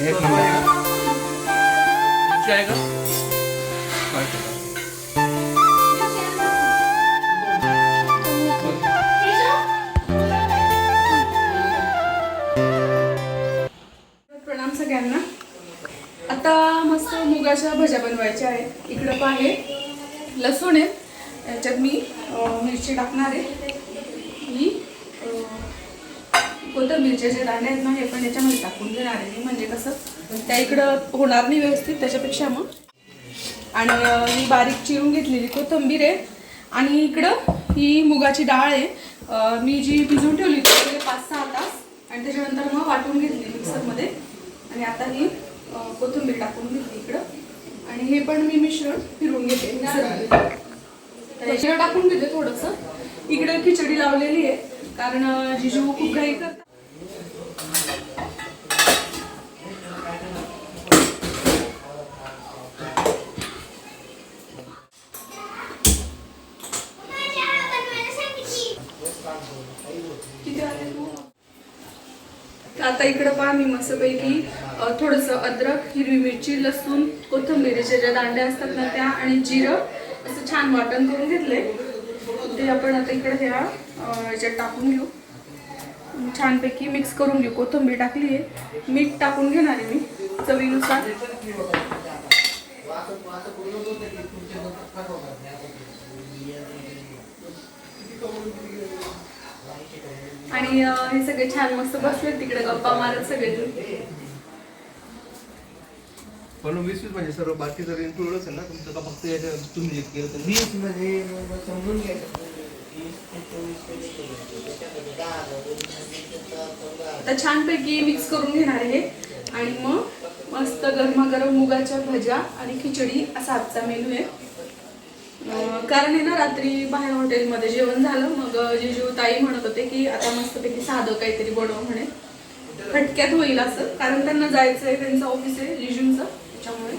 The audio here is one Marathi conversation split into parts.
एक नंबर. आहे का आता मस्त मुगाच्या भज्या बनवायच्या आहेत इकडं पण आहे लसूण आहे. याच्यात मी मिरची टाकणार आहे. कोथिंबीरचे जे दाणे आहेत ना हे पण याच्यामध्ये टाकून घेणार आहे म्हणजे कसं त्या इकडं होणार नाही व्यवस्थित त्याच्यापेक्षा मग. आणि ही बारीक चिरून घेतलेली कोथिंबीर आहे. आणि इकडं ही मुगाची डाळ आहे. मी जी भिजून ठेवली ती पाच सहा तास. आणि त्याच्यानंतर मग वाटून घेतली मिक्सरमध्ये. आणि आता ही कोथिंबीर टाकून घेतली इकडं. आणि हे पण मी मिश्रण फिरवून घेते. मिक्सरमध्ये. टाकून घेते थोडंसं. इकडे खिचडी लावलेली आहे. कारण जिजू खूप घाई करतात. किती आता इकडं पहा मी मस्तपैकी पैकी थोडंसं अद्रक हिरवी मिरची लसूण कोथिंबीरीच्या ज्या दांड्या असतात ना त्या आणि जिरं असं छान वाटण करून घेतलंय. ते आपण आता इकडे ह्या याच्यात टाकून घेऊ. छानपैकी मिक्स करून घेऊ. कोथिंबीर टाकली आहे. मीठ टाकून घेणार आहे मी चवीनुसार. आणि हे सगळे छान मस्त बसले तिकडे गप्पा मारत सगळे पण वीस वीस म्हणजे सर्व बाकी जर इन्क्लूडच आहे ना तुमचं का फक्त याच्या तुम्ही केलं तर वीस म्हणजे समजून घ्यायचं. आता छानपैकी मिक्स करून घेणार आहे. आणि मग मस्त गरमागरम मुगाच्या भज्या आणि खिचडी असा आजचा मेनू आहे. कारण आहे ना रात्री बाहेर हॉटेलमध्ये जेवण झालं मग जिजू ताई म्हणत होते की आता मस्तपैकी साधं काहीतरी बनव म्हणे. फटक्यात होईल असं कारण त्यांना जायचं आहे त्यांचं ऑफिस आहे जिजूंचं त्याच्यामुळे.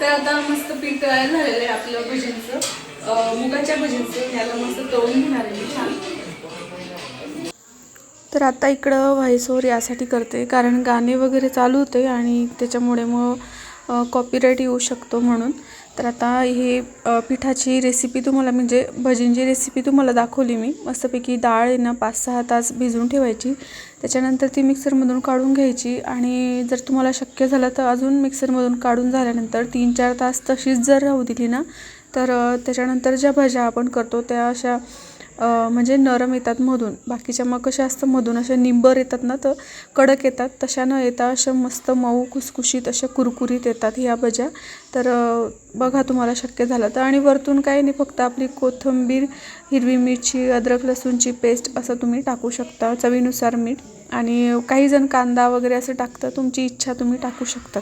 तर आता मस्त पीठ तयार झालेलं आहे आपलं भजींचं. मुगाच्या भजींचं. याला मस्त तळून घेणार आहे छान. तर आता इकडं व्हॉइस ओव्हर यासाठी करते कारण गाणे वगैरे चालू होते आणि त्याच्यामुळे मग कॉपीराईट येऊ शकतो म्हणून. तर आता हे पिठाची रेसिपी तुम्हाला म्हणजे भजींची रेसिपी तुम्हाला दाखवली मी. मस्तपैकी डाळ आहे ना पाच सहा तास भिजून ठेवायची. त्याच्यानंतर ती मिक्सरमधून काढून घ्यायची. आणि जर तुम्हाला शक्य झालं तर अजून मिक्सरमधून काढून झाल्यानंतर तीन चार तास तशीच जर राहू दिली ना तर त्याच्यानंतर ज्या भज्या आपण करतो त्या अशा म्हणजे नरम येतात मधून. बाकीच्या मग कशा असतं मधून अशा निंबर येतात ना तर कडक येतात. तशा न येता अशा मस्त मऊ खुसखुशीत अशा कुरकुरीत येतात ह्या भज्या. तर बघा तुम्हाला शक्य झालं तर. आणि वरतून काही नाही फक्त आपली कोथिंबीर हिरवी मिरची अद्रक लसूणची पेस्ट असं तुम्ही टाकू शकता चवीनुसार मीठ. आणि काही जण कांदा वगैरे असं टाकतं तुमची इच्छा तुम्ही टाकू शकता.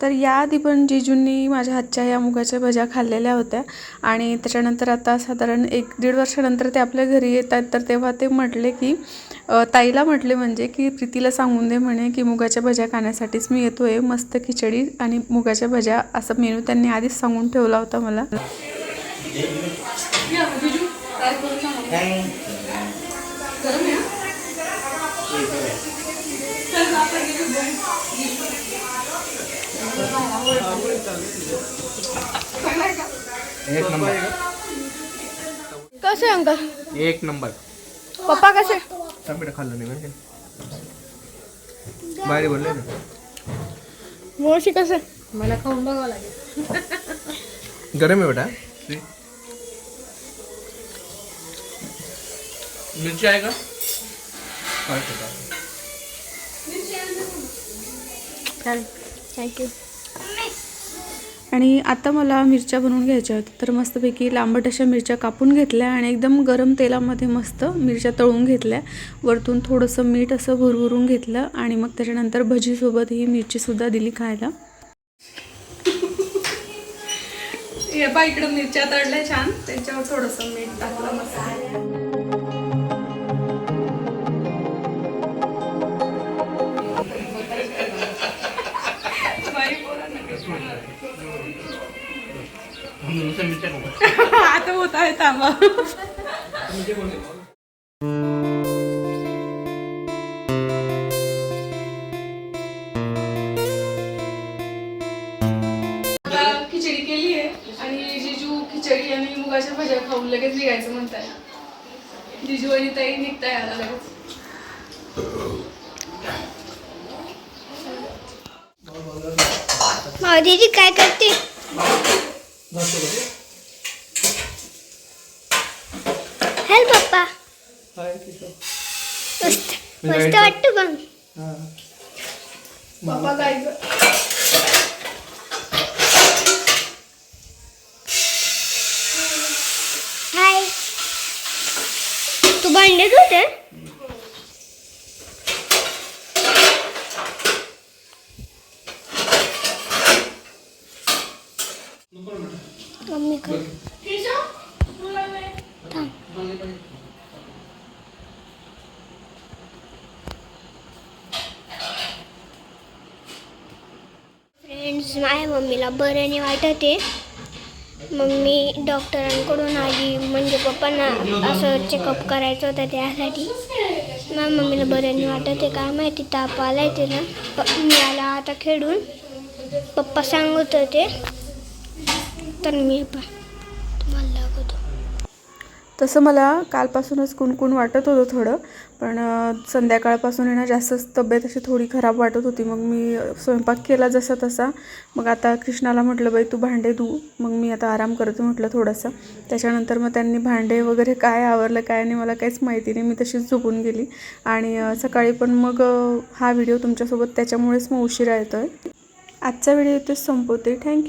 तर याआधी पण जिजूंनी माझ्या हातच्या या मुगाच्या भज्या खाल्लेल्या होत्या. आणि त्याच्यानंतर आता साधारण एक दीड वर्षानंतर ते आपल्या घरी येतात तर तेव्हा ते म्हटले की ताईला म्हटले म्हणजे की प्रीतीला सांगून दे म्हणे की मुगाच्या भज्या खाण्यासाठीच मी येतो आहे मस्त खिचडी आणि मुगाच्या भज्या असं मेनू त्यांनी आधीच सांगून ठेवला होता मला. एक नंबर। कसे अंकल? एक नंबर। पप्पा कसे? टमाटर खाल्लं नाही माहिती बाहेर बोलले ना मोशी कसे? मला खाऊन बघावं लागेल गरम आहे बेटा। श्री. मिरची आहे का काय? ते काय? थँक्यू आणि आता मला मिरच्या बनवून घ्यायच्या होत्या तर मस्तपैकी लांबट अशा मिरच्या कापून घेतल्या आणि एकदम गरम तेलामध्ये मस्त मिरच्या तळून घेतल्या. वरतून थोडंसं मीठ असं भुरभुरून घेतलं आणि मग त्याच्यानंतर भजीसोबत ही मिरचीसुद्धा दिली खायला. हे बा इकडं मिरच्या तळल्या छान. त्याच्यावर थोडंसं मीठ टाकलं मस्त. आता होत आहे थांबा. म्हणजे खिचडी केली आहे आणि जिजू खिचडी आणि मुगाच्या भाज्या खाऊन लगेच निघायचं म्हणताय. जिजू आणि ताई निघताय आता लगेच. दीदी काय करते? हॅल पप्पा मस्त मस्त वाटतं बघ पप्पा जायचं हाय तू भांडत होते माझ्या मम्मीला बरं नाही वाटत आहे. मी डॉक्टरांकडून आली. म्हणजे पप्पांना असं चेकअप करायचं होतं त्यासाठी. माझ्या मम्मीला बरं नाही वाटत आहे. काय माहिती ताप आलाय तिला. प- मी आला आता खेळून. पप्पा सांगत होते. तर मी पण तसं मला कालपासूनच कुणकुण वाटत होतं थोडं पण संध्याकाळपासून आहे ना जास्तच तब्येत अशी थोडी खराब वाटत होती. मग मी स्वयंपाक केला जसा तसा. मग आता कृष्णाला म्हटलं बाई तू भांडे धू. मग मी आता आराम करते म्हटलं थोडंसं. त्याच्यानंतर मग त्यांनी भांडे वगैरे काय आवरलं काय नाही मला काहीच माहिती नाही. मी तशीच झोपून गेली. आणि सकाळी पण मग हा व्हिडिओ तुमच्यासोबत त्याच्यामुळेच मग उशिरा येतो आहे आजचा व्हिडिओ इथेच संपवते. थँक्यू.